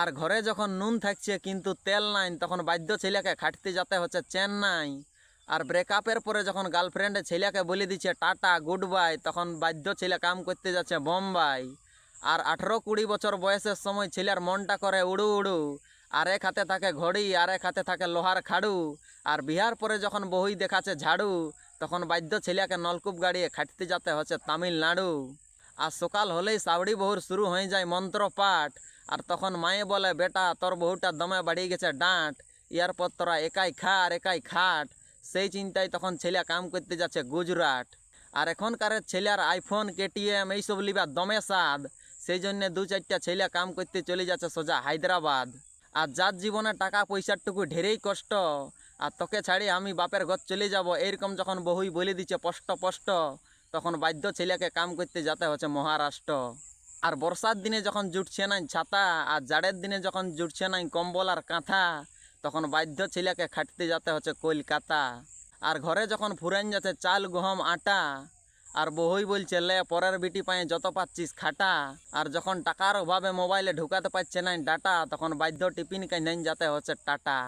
আর ঘরে যখন নুন থাকছে, কিন্তু তেল নাই, তখন বাধ্য ছেলেকে খাটতে যেতে হচ্ছে চেন্নাই। আর ব্রেকআপের পরে যখন গার্লফ্রেন্ডে ছেলেকে বলে দিচ্ছে, টাটা গুড বাই তখন বাধ্য ছেলে কাম করতে যাচ্ছে বোম্বাই। আর আঠেরো কুড়ি বছর বয়সের সময় ছেলের মনটা করে উড়ু উড়ু। আর এক হাতে থাকে ঘড়ি আর এক হাতে থাকে লোহার খাড়ু। আর বিহার পরে যখন বই দেখাচ্ছে ঝাড়ু, তখন বাধ্য ছেলেকে নলকূপ গাড়িয়ে খাটতে যেতে হচ্ছে তামিলনাড়ু। আর সকাল হলেই সাউড়ি বহুর শুরু হয়ে যায় মন্ত্র পাঠ আর তখন মায়ে বলে, বেটা, তোর বহুটা দমে বাড়িয়ে গেছে, ডাঁট। ইয়ারপর তোরা একাই খা আর একাই খাট। সেই চিন্তায় তখন ছেলে কাম করতে যাচ্ছে গুজরাট। আর এখনকার ছেলের আইফোন কেটিএম এইসব লিবা দমে স্বাদ। সেই জন্যে দু চারটা ছেলে কাম করতে চলে যাচ্ছে সোজা হায়দ্রাবাদ। আর যার জীবনে টাকা পয়সার টুকু ঢেরেই কষ্ট, আর তোকে ছাড়ি আমি বাপের ঘর চলে যাব এইরকম যখন বহুই বলে দিচ্ছে স্পষ্ট স্পষ্ট তখন বাধ্য ছেলেকে কাম করতে যেতে হচ্ছে মহারাষ্ট্র। আর বর্ষার দিনে যখন জুটছে না ছাতা আর জাড়ের দিনে যখন জুটছে না কম্বল আর কাঁথা, তখন বাধ্য ছেলেকে খাটতে যেতে হচ্ছে কলকাতা। আর ঘরে যখন ফুরান যাচ্ছে চাল, গহম, আটা, আর বহুই বলছে, লে, পরের বিটি পায়ে যত পাচ্ছিস খাটা। আর যখন টাকার অভাবে মোবাইলে ঢুকাতে পারছে না ডাটা, তখন বাধ্য টিফিন কাইন যেতে হচ্ছে টাটা।